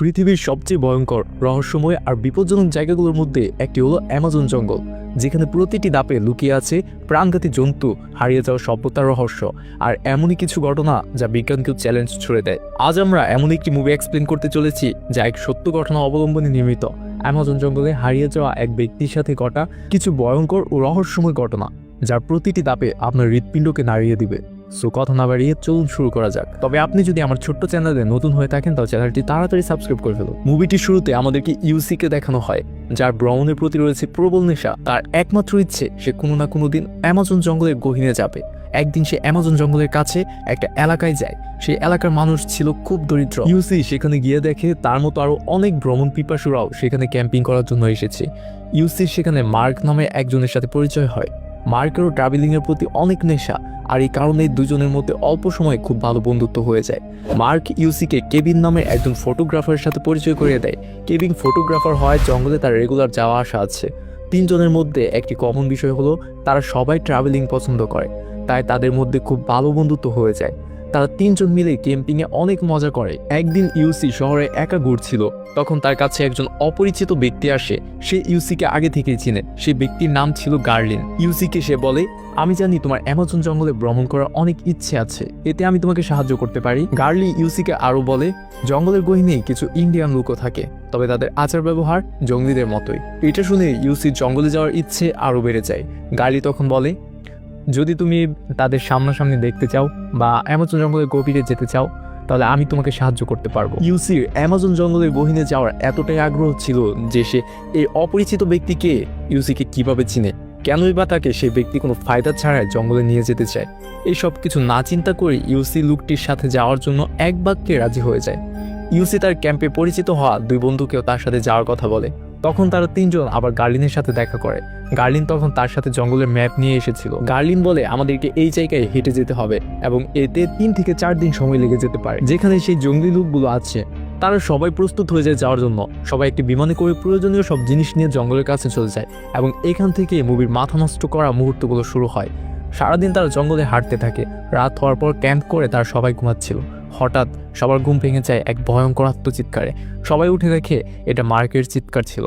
পৃথিবীর সবচেয়ে ভয়ঙ্কর, রহস্যময় আর বিপজ্জনক জায়গাগুলোর মধ্যে একটি হলো অ্যামাজন জঙ্গল, যেখানে প্রতিটি দাপে লুকিয়ে আছে প্রাণঘাতী জন্তু, হারিয়ে যাওয়া সভ্যতার রহস্য আর এমনই কিছু ঘটনা যা বিজ্ঞানকেও চ্যালেঞ্জ ছুড়ে দেয়। আজ আমরা এমন একটি মুভি এক্সপ্লেন করতে চলেছি যা এক সত্য ঘটনা অবলম্বনে নির্মিত। অ্যামাজন জঙ্গলে হারিয়ে যাওয়া এক ব্যক্তির সাথে ঘটা কিছু ভয়ঙ্কর ও রহস্যময় ঘটনা, যার প্রতিটি দাপে আপনার হৃৎপিণ্ডকে নাড়িয়ে দিবে। সো কথা না বাড়িয়ে চলুন শুরু করা যাক। তবে আপনি যদি আমার ছোট্ট চ্যানেলে নতুন হয়ে থাকেন, তাহলে চ্যানেলটি তাড়াতাড়ি সাবস্ক্রাইব করে ফেলুন। মুভিটির শুরুতে আমাদেরকে ইউসিকে দেখানো হয়, যার ভ্রমণের প্রতি রয়েছে প্রবল নেশা। তার একমাত্র ইচ্ছে, সে কোনো না কোনো দিন অ্যামাজন জঙ্গলের গহীনে যাবে। একদিন সে অ্যামাজন জঙ্গলের কাছে একটা এলাকায় যায়। সেই এলাকার মানুষ ছিল খুব দরিদ্র। ইউসি সেখানে গিয়ে দেখে তার মতো আরও অনেক ভ্রমণ পিপাসুরাও সেখানে ক্যাম্পিং করার জন্য এসেছে। ইউসি সেখানে মার্ক নামে একজনের সাথে পরিচয় হয়। মার্কেরও ট্রাভেলিংয়ের প্রতি অনেক নেশা, আর এই কারণে দুজনের মধ্যে অল্প সময়ে খুব ভালো বন্ধুত্ব হয়ে যায়। মার্ক ইউসিকে কেবিন নামে একজন ফটোগ্রাফারের সাথে পরিচয় করিয়ে দেয়। কেবিন ফটোগ্রাফার হয় জঙ্গলে তার রেগুলার যাওয়া আসা আছে। তিনজনের মধ্যে একটি কমন বিষয় হলো, তারা সবাই ট্রাভেলিং পছন্দ করে, তাই তাদের মধ্যে খুব ভালো বন্ধুত্ব হয়ে যায়। তারা তিনজন মিলে ক্যাম্পিংয়ে অনেক মজা করে। একদিন ইউসি শহরে একা ঘুরছিল, তখন তার কাছে একজন অপরিচিত ব্যক্তি আসে, সে ইউসিকে আগে থেকেই চিনে। সে ব্যক্তির নাম ছিল গার্লিন। ইউসিকে সে বলে, আমি জানি তোমার অ্যামাজন জঙ্গলে ভ্রমণ করার অনেক ইচ্ছে আছে। এতে আমি তোমাকে সাহায্য করতে পারি। গার্লি ইউসিকে আরও বলে, জঙ্গলের গহিনে কিছু ইন্ডিয়ান লোকও থাকে, তবে তাদের আচার ব্যবহার জঙ্গলিদের মতোই। এটা শুনে ইউসির জঙ্গলে যাওয়ার ইচ্ছে আরও বেড়ে যায়। গার্লি তখন বলে যদি তুমি তাদের সামনাসামনি দেখতে চাও বা অ্যামাজন জঙ্গলের গভীরে যেতে চাও, তাহলে আমি তোমাকে সাহায্য করতে পারব। ইউসির অ্যামাজন জঙ্গলের গহীনে যাওয়ার এতটাই আগ্রহ ছিল যে সে এই অপরিচিত ব্যক্তিকে ইউসিকে কীভাবে চিনে? কেনই বা তাকে সেই ব্যক্তি কোনো ফায়দা ছাড়াই জঙ্গলে নিয়ে যেতে চায়? এই সব কিছু না চিন্তা করে ইউসি লুকটির সাথে যাওয়ার জন্য এক বাক্যে রাজি হয়ে যায়। ইউসি তার ক্যাম্পে পরিচিত হওয়া দুই বন্ধুকেও তার সাথে যাওয়ার কথা বলে। তখন তারা তিনজন আবার গার্লিনের সাথে দেখা করে। গার্লিন তখন তার সাথে জঙ্গলের ম্যাপ নিয়ে এসেছিল। গার্লিন বলে, আমাদেরকে এই জায়গায় হেঁটে যেতে হবে এবং এতে তিন থেকে চার দিন সময় লেগে যেতে পারে। যেখানে সেই জঙ্গলি লোকগুলো আছে, তারা সবাই প্রস্তুত হয়ে যায় যাওয়ার জন্য। সবাই একটি বিমানে করে প্রয়োজনীয় সব জিনিস নিয়ে জঙ্গলের কাছে চলে যায় এবং এখান থেকে মুভির মাথা নষ্ট করা মুহূর্তগুলো শুরু হয়। সারাদিন তারা জঙ্গলে হাঁটতে থাকে। রাত হওয়ার পর ক্যাম্প করে তারা সবাই ঘুমাচ্ছিল। হঠাৎ সবার ঘুম ভেঙে যায় এক ভয়ঙ্কর আত্মচিৎকারে। সবাই উঠে দেখে এটা মার্কের চিৎকার ছিল।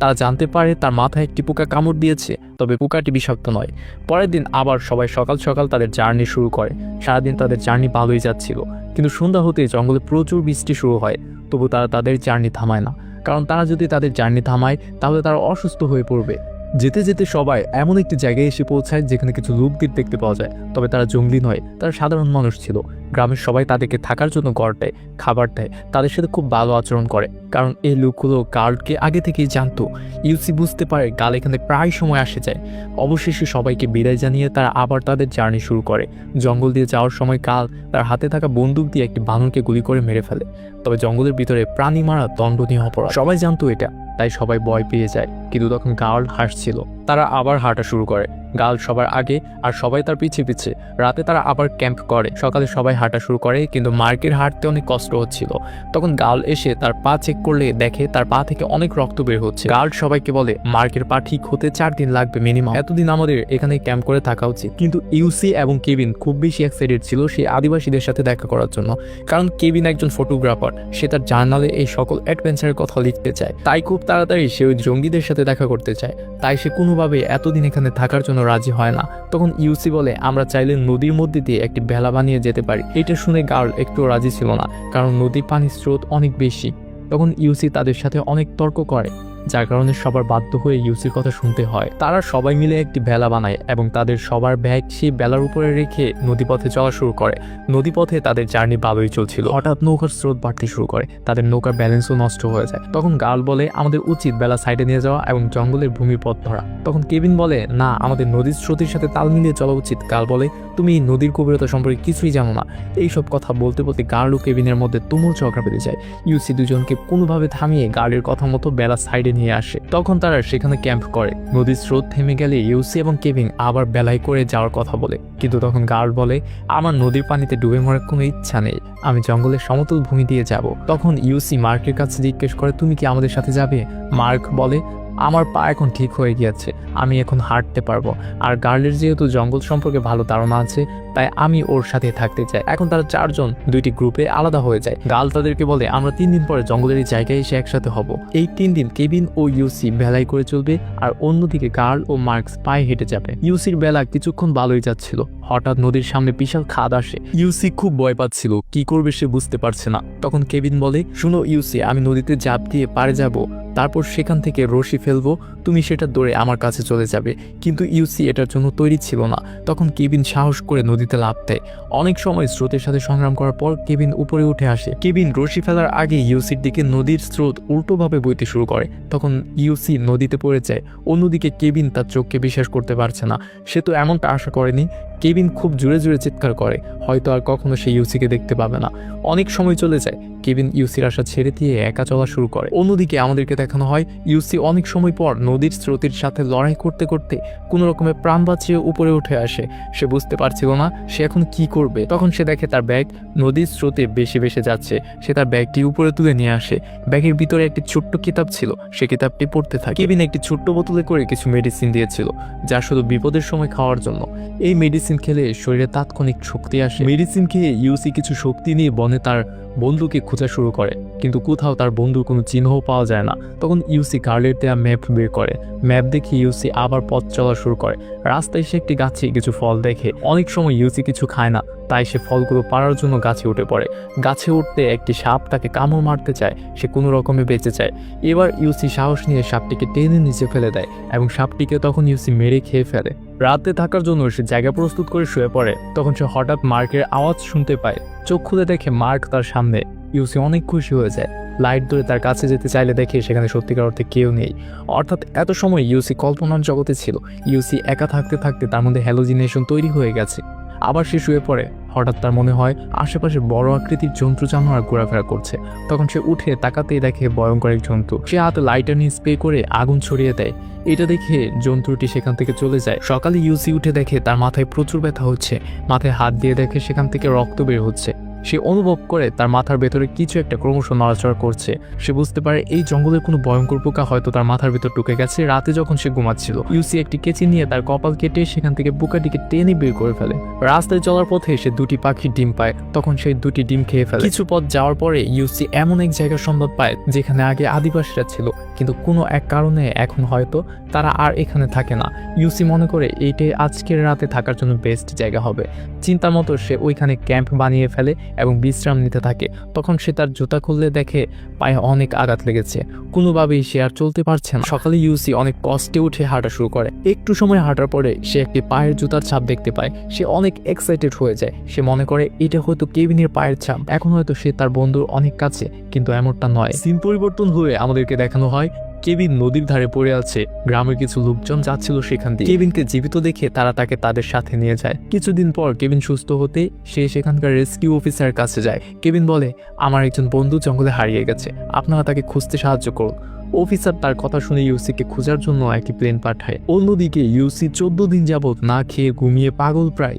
তারা জানতে পারে তার মাথায় একটি পোকা কামড় দিয়েছে, তবে পোকাটি বিষাক্ত নয়। পরের দিন আবার সবাই সকাল সকাল তাদের জার্নি শুরু করে। সারাদিন তাদের জার্নি ভালোই যাচ্ছিল, কিন্তু সন্ধ্যা হতে জঙ্গলে প্রচুর বৃষ্টি শুরু হয়, তবু তারা তাদের জার্নি থামায় না। কারণ তারা যদি তাদের জার্নি থামায়, তাহলে তারা অসুস্থ হয়ে পড়বে। যেতে যেতে সবাই এমন একটি জায়গায় এসে পৌঁছায় যেখানে কিছু লোকদের দেখতে পাওয়া যায়। তবে তারা জঙ্গলি নয়, তারা সাধারণ মানুষ ছিল। গ্রামের সবাই তাদেরকে থাকার জন্য ঘর দেয়, খাবার দেয়, তাদের সাথে খুব ভালো আচরণ করে। কারণ এই লোকগুলো গার্ডকে আগে থেকেই জানতো। ইউসি বুঝতে পারে গাল এখানে প্রায় সময় আসে যায়। অবশেষে সবাইকে বিদায় জানিয়ে তারা আবার তাদের জার্নি শুরু করে। জঙ্গল দিয়ে যাওয়ার সময় কাল তার হাতে থাকা বন্দুক দিয়ে একটি বানরকে গুলি করে মেরে ফেলে। তবে জঙ্গলের ভিতরে প্রাণী মারা দণ্ডনীয় অপরাধ। সবাই জানতো এটা, তাই সবাই ভয় পেয়ে যায়। কিন্তু তখন গার্ল হাসছিল। তারা আবার হাঁটা শুরু করে। গার্ল সবার আগে আর সবাই তার পিছে পিছে। রাতে তারা আবার ক্যাম্প করে। সকালে সবাই হাঁটা শুরু করে, কিন্তু মার্কের হাঁটতে অনেক কষ্ট হচ্ছিল। তখন গার্ল এসে তার পা চেক করলে দেখে তার পা থেকে অনেক রক্ত বের হচ্ছে। গার্ল সবাইকে বলে, মার্কের পা ঠিক হতে চার দিন লাগবে মিনিমাম এতদিন আমাদের এখানে ক্যাম্প করে থাকা উচিত। কিন্তু ইউসি এবং কেবিন খুব বেশি এক্সাইটেড ছিল সেই আদিবাসীদের সাথে দেখা করার জন্য। কারণ কেবিন একজন ফটোগ্রাফার সে তার জার্নালে এই সকল অ্যাডভেঞ্চারের কথা লিখতে চায়। তাই খুব তাড়াতাড়ি সে ওই জঙ্গিদের সাথে দেখা করতে চায়। তাই সে কোনোভাবে এতদিন এখানে থাকার জন্য রাজি হয় না। তখন ইউসি বলে, আমরা চাইলে নদীর মধ্যে দিয়ে একটি ভেলা বানিয়ে যেতে পারি। এটা শুনে গার্ল একটু রাজি ছিল না, কারণ নদীর পানির স্রোত অনেক বেশি। তখন ইউসি তাদের সাথে অনেক তর্ক করে। যার কারণে সবার বাধ্য হয়ে ইউসির কথা শুনতে হয়। তারা সবাই মিলে একটি ভেলা বানায় এবং তাদের সবার ব্যাগ সেই বেলার উপরে রেখে নদীপথে চলা শুরু করে। নদীপথে তাদের জার্নি ভালোই চলছিল। হঠাৎ নৌকার স্রোত বাড়তে শুরু করে। তাদের নৌকার ব্যালেন্সও নষ্ট হয়ে যায়। তখন গার্ল বলে, আমাদের উচিত বেলা সাইডে নিয়ে যাওয়া এবং জঙ্গলের ভূমির পথ ধরা। তখন কেবিন বলে, না, আমাদের নদীর স্রোতের সাথে তাল মিলিয়ে চলা উচিত। গার্ল বলে, তুমি নদীর গভীরতা সম্পর্কে কিছুই জানো না। এইসব কথা বলতে বলতে গার্ল ও কেবিনের মধ্যে তুমুল ঝগড়া বেঁধে যায়। ইউসি দুজনকে কোনোভাবে থামিয়ে গার্লের কথা মতো বেলা সাইডে নিয়ে আসে। তখন তারা সেখানে ক্যাম্প করে। নদীর স্রোত থেমে গেলে ইউসি এবং কেভিন আবার বেলায় করে যাওয়ার কথা বলে। কিন্তু তখন গার্ড বলে, আমার নদীর পানিতে ডুবে মরার কোনো ইচ্ছা নেই। আমি জঙ্গলের সমতল ভূমি দিয়ে যাব। তখন ইউসি মার্কের কাছে জিজ্ঞেস করে, তুমি কি আমাদের সাথে যাবে? মার্ক বলে আমার পা এখন ঠিক হয়ে গিয়েছে, আমি এখন হাঁটতে পারব। আর গার্লের যেহেতু জঙ্গল সম্পর্কে ভালো ধারণা আছে, তাই আমি ওর সাথে থাকতে চাই। এখন তারা চারজন, দুইটি গ্রুপে আলাদা হয়ে যায়। গাল তাদেরকে বলে, আমরা তিন দিন পরে জঙ্গলের এই জায়গায় এসে একসাথে হব। এই তিন দিন কেবিন ও ইউসি ভেলাই করে চলবে, আর অন্যদিকে গার্ল ও মার্কস পায়ে হেঁটে যাবে। ইউসির বেলা কিছুক্ষণ ভালোই যাচ্ছিল। হঠাৎ নদীর সামনে বিশাল খাদ আসে। ইউসি খুব ভয় পাচ্ছিল, কি করবে সে বুঝতে পারছে না। তখন কেবিন বলে, শুনো ইউসি, আমি নদীতে জাপ দিয়ে পারে যাব। তারপর সেখান থেকে রশি ফেলব তুমি সেটা দৌড়ে আমার কাছে চলে যাবে। কিন্তু ইউসি এটার জন্য তৈরি ছিল না। তখন কেবিন সাহস করে নদীতে লাফ দেয় অনেক সময় স্রোতের সাথে সংগ্রাম করার পর কেবিন উপরে উঠে আসে। কেবিন রশি ফেলার আগে ইউসির দিকে নদীর স্রোত উল্টোভাবে বইতে শুরু করে। তখন ইউসি নদীতে পড়ে যায়। অন্যদিকে কেবিন তার চোখকে বিশ্বাস করতে পারছে না। সে তো এমনটা আশা করেনি। কেবিন খুব জোরে জোরে চিৎকার করে। হয়তো আর কখনো সে ইউসিকে দেখতে পাবে না। অনেক সময় চলে যায়। কেবিন ইউসির আশা ছেড়ে দিয়ে একা চলা শুরু করে। অন্যদিকে আমাদেরকে দেখানো হয়, ইউসি অনেক সময় পর নদীর স্রোতের সাথে লড়াই করতে করতে কোনো রকমে প্রাণ বাঁচিয়ে উপরে উঠে আসে। সে বুঝতে পারছিল না সে এখন কি করবে? তখন সে দেখে তার ব্যাগ নদীর স্রোতে বেশি বেশি যাচ্ছে। সে তার ব্যাগটি উপরে তুলে নিয়ে আসে। ব্যাগের ভিতরে একটি ছোট্ট কিতাব ছিল। সে কিতাবটি পড়তে থাকে। কেবিন একটি ছোট্ট বোতলে করে কিছু মেডিসিন দিয়েছিল, যা শুধু বিপদের সময় খাওয়ার জন্য। এই মেডিসিন খেলে শরীরে তাৎক্ষণিক শক্তি আসে। মেডিসিন খেয়ে ইউসি কিছু শক্তি নিয়ে বনে তার বন্ধুকে খোঁজা শুরু করে, কিন্তু কোথাও তার বন্ধুর কোনো চিহ্নও পাওয়া যায় না। তখন ইউসি গার্লের দেয়া ম্যাপ বের করে। ম্যাপ দেখে ইউসি আবার পথ চলা শুরু করে। রাস্তায় সে একটি গাছে কিছু ফল দেখে। অনেক সময় ইউসি কিছু খায় না। তাই সে ফলগুলো পাড়ার জন্য গাছে উঠে পড়ে। গাছে উঠতে একটি সাপ তাকে কামড় মারতে চায়, সে কোনো রকমে বেঁচে যায়। এবার ইউসি সাহস নিয়ে সাপটিকে টেনে নিচে ফেলে দেয় এবং সাপটিকে তখন ইউসি মেরে খেয়ে ফেলে। রাতে থাকার জন্য সে জায়গা প্রস্তুত করে শুয়ে পড়ে। তখন সে হঠাৎ মার্কের আওয়াজ শুনতে পায়। চোখ খুলে দেখে মার্ক তার সামনে। ইউসি অনেক খুশি হয়ে যায়। লাইট ধরে তার কাছে যেতে চাইলে দেখে সেখানে সত্যিকার অর্থে কেউ নেই। অর্থাৎ এত সময় ইউসি কল্পনার জগতে ছিল। ইউসি একা থাকতে থাকতে তার মধ্যে হ্যালোজিনেশন তৈরি হয়ে গেছে। আবার সে শুয়ে পড়ে। হঠাৎ তার মনে হয় আশেপাশে বড় আকৃতির জন্তু জানোয়ার ঘোরাফেরা করছে। তখন সে উঠে তাকাতেই দেখে ভয়ঙ্কর এক জন্তু। সে হাতে লাইটার নিয়ে স্প্রে করে আগুন ছড়িয়ে দেয়। এটা দেখে জন্তুটি সেখান থেকে চলে যায়। সকালে ইউসি উঠে দেখে তার মাথায় প্রচুর ব্যথা হচ্ছে। মাথায় হাত দিয়ে দেখে সেখান থেকে রক্ত বের হচ্ছে। সে অনুভব করে তার মাথার ভেতরে কিছু একটা ক্রমশ নড়াচড়া করছে। সে বুঝতে পারে এই জঙ্গলের কোনো ভয়ঙ্কর পোকা হয়তো তার মাথার ভেতর ঢুকে গেছে রাতে যখন সে ঘুমাচ্ছিল। ইউসি একটি কেচি নিয়ে তার কপাল কেটে সেখান থেকে পোকাটিকে টেনে বের করে ফেলে। রাস্তায় চলার পথে সে দুটি পাখির ডিম পায়, তখন সেই দুটি ডিম খেয়ে ফেলে। কিছু পথ যাওয়ার পরে ইউসি এমন এক জায়গার সম্ভব পায় যেখানে আগে আদিবাসীরা ছিল, কিন্তু কোনো এক কারণে এখন হয়তো তারা আর এখানে থাকে না। ইউসি মনে করে এইটাই আজকের রাতে থাকার জন্য বেস্ট জায়গা হবে। চিন্তার মতো সে ওইখানে ক্যাম্প বানিয়ে ফেলে এবং বিশ্রাম নিতে থাকে। তখন সে তার জুতা খুললে দেখে পায়ে অনেক আঘাত লেগেছে। কোনোভাবেই সে আর চলতে পারছে না। সকালে ইউসি অনেক কষ্টে উঠে হাঁটা শুরু করে। একটু সময় হাঁটার পরে সে একটি পায়ের জুতার ছাপ দেখতে পায়। সে অনেক এক্সাইটেড হয়ে যায়। সে মনে করে, এটা হয়তো কেবিনের পায়ের ছাপ। এখন হয়তো সে তার বন্ধুর অনেক কাছে, কিন্তু এমনটা নয়। সিন পরিবর্তন হয়ে আমাদেরকে দেখানো হয় কেবিন নদীর ধারে পড়ে আছে। গ্রামের কিছু লোকজন যাচ্ছিল সেখান দিয়ে। কেবিনকে জীবিত দেখে তারা তাকে তাদের সাথে নিয়ে যায়। কিছুদিন পর কেবিন সুস্থ হতে সে সেখানকার রেস্কিউ অফিসার কাছে যায়। কেবিন বলে, আমার একজন বন্ধু জঙ্গলে হারিয়ে গেছে। আপনারা তাকে খুঁজতে সাহায্য করুন। অফিসার তার কথা শুনে ইউসিকে খোঁজার জন্য একটি প্লেন পাঠায়। অন্যদিকে ইউসি চোদ্দ দিন যাবৎ না খেয়ে ঘুমিয়ে পাগল প্রায়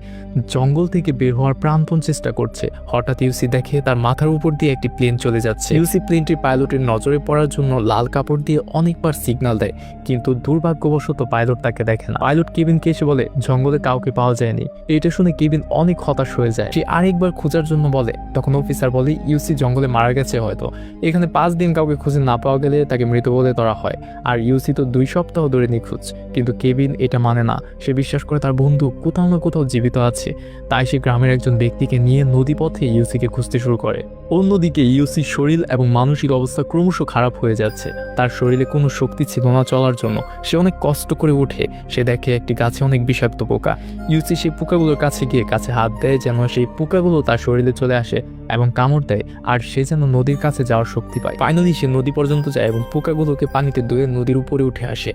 জঙ্গল থেকে বের হওয়ার প্রাণপণ চেষ্টা করছে। হঠাৎ ইউসি দেখে তার মাথার উপর দিয়ে একটি প্লেন চলে যাচ্ছে। ইউসি প্লেনটির পাইলটের নজরে পড়ার জন্য লাল কাপড় দিয়ে অনেকবার সিগন্যাল দেয়, কিন্তু দুর্ভাগ্যবশত পাইলট তাকে দেখে না। পাইলট কেবিনকে এসে বলে, জঙ্গলে কাউকে পাওয়া যায়নি। এটা শুনে কেবিন অনেক হতাশ হয়ে যায়। সে আরেকবার খোঁজার জন্য বলে, তখন অফিসার বলে, ইউসি জঙ্গলে মারা গেছে হয়তো। এখানে পাঁচ দিন কাউকে খুঁজে না পাওয়া গেলে তাকে মৃত বলে ধরা হয়। আর ইউসি তো দুই সপ্তাহ ধরে নিখোঁজ, কিন্তু কেবিন এটা মানে না। সে বিশ্বাস করে তার বন্ধু কোথাও না কোথাও জীবিত আছে। তাই সে গ্রামের একজন ব্যক্তিকে নিয়ে নদীপথে ইউসিকে খুঁজতে শুরু করে। অন্যদিকে ইউসির শরীর এবং মানসিক অবস্থা ক্রমশ খারাপ হয়ে যাচ্ছে। তার শরীরে কোনো শক্তি ছিল না চলার জন্য। সে অনেক কষ্ট করে ওঠে। সে দেখে একটি গাছে অনেক বিষাক্ত পোকা। ইউসি সেই পোকাগুলোর কাছে গিয়ে কাছে হাত দেয় যেন সেই পোকাগুলো তার শরীরে চলে আসে এবং কামড় দেয়। আর সে যেন নদীর কাছে যাওয়ার শক্তি পায়। ফাইনালি সে নদী পর্যন্ত যায় এবং পোকাগুলোকে পানিতে ধুয়ে নদীর উপরে উঠে আসে।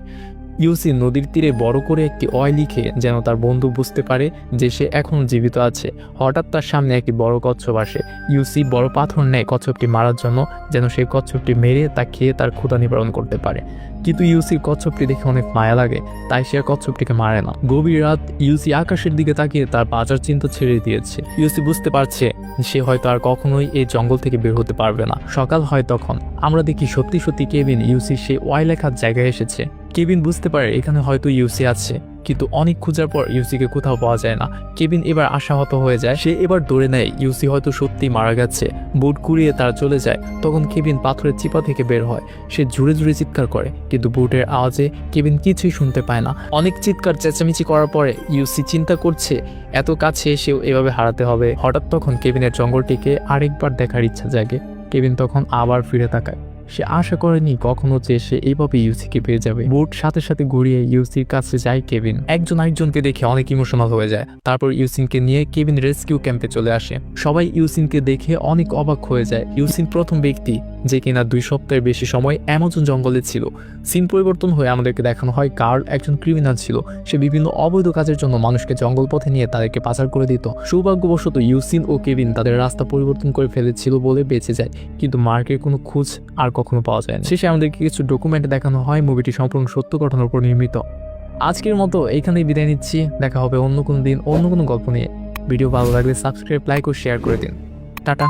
ইউসি নদীর তীরে বড় করে একটি অয় লিখে যেন তার বন্ধু বুঝতে পারে যে সে এখন জীবিত আছে। হঠাৎ তার সামনে একটি বড় কচ্ছপ আসে। ইউসি বড় পাথর নেয় কচ্ছপটি মারার জন্য, যেন সেই কচ্ছপটি মেরে তা খেয়ে তার ক্ষুদা নিবারণ করতে পারে। কিন্তু ইউসির কচ্ছপটি দেখে অনেক মায়া লাগে, তাই সে আর কচ্ছপটিকে মারে না। গভীর রাত ইউসি আকাশের দিকে তাকিয়ে তার বাজার চিন্তা ছেড়ে দিয়েছে। ইউসি বুঝতে পারছে সে হয়তো আর কখনোই এই জঙ্গল থেকে বের হতে পারবে না। সকাল হয় তখন। আমরা দেখি সত্যি সত্যি কেবিন ইউসি সে ওয়াই লেখার জায়গায় এসেছে। কেবিন বুঝতে পারে এখানে হয়তো ইউসি আছে, কিন্তু অনেক খোঁজার পর ইউসিকে কোথাও পাওয়া যায় না। কেবিন এবার আশাহত হয়ে যায়। সে এবার দৌড়ে নেয়। ইউসি হয়তো সত্যি মারা গেছে। বুট কুড়িয়ে তার চলে যায়। তখন কেবিন পাথরের চিপা থেকে বের হয়। সে জুড়ে জুড়ে চিৎকার করে, কিন্তু বুটের আওয়াজে কেবিন কিছুই শুনতে পায় না। অনেক চিৎকার চেঁচামেচি করার পরে ইউসি চিন্তা করছে, এত কাছে এসেও এভাবে হারাতে হবে। হঠাৎ তখন কেবিনের জঙ্গলটিকে আরেকবার দেখার ইচ্ছা জাগে। কেবিন তখন আবার ফিরে তাকায়। সে আশা করেনি কখনো যে সে এইভাবে ইউসিকে পেয়ে যাবে। বুট সাথে সাথে ঘুরিয়ে ইউসির কাছে যায় কেবিন একজন আরেকজনকে দেখে অনেক ইমোশনাল হয়ে যায়। তারপর ইউসিনকে নিয়ে কেবিন রেস্কিউ ক্যাম্পে চলে আসে। সবাই ইউসিনকে দেখে অনেক অবাক হয়ে যায়। ইউসিন প্রথম ব্যক্তি, যে কিনা দুই সপ্তাহের বেশি সময় অ্যামাজন জঙ্গলে ছিল। সিন পরিবর্তন হয়ে আমাদেরকে দেখানো হয় কার্ল একজন ক্রিমিনাল ছিল। সে বিভিন্ন অবৈধ কাজের জন্য মানুষকে জঙ্গল পথে নিয়ে তাদেরকে পাচার করে দিত। সৌভাগ্যবশত ইউসিন ও কেবিন তাদের রাস্তা পরিবর্তন করে ফেলেছিল বলে বেঁচে যায়। কিন্তু মার্কের কোনো খোঁজ আর কখনো পাওয়া যায় না শেষে আমাদেরকে কিছু ডকুমেন্ট দেখানো হয় মুভিটি সম্পূর্ণ সত্য ঘটনার উপর নির্মিত। আজকের মতো এখানেই বিদায় নিচ্ছি। দেখা হবে অন্য কোনো দিন, অন্য কোনো গল্প নিয়ে। ভিডিও ভালো লাগলে সাবস্ক্রাইব লাইক ও শেয়ার করে দিন। টাটা।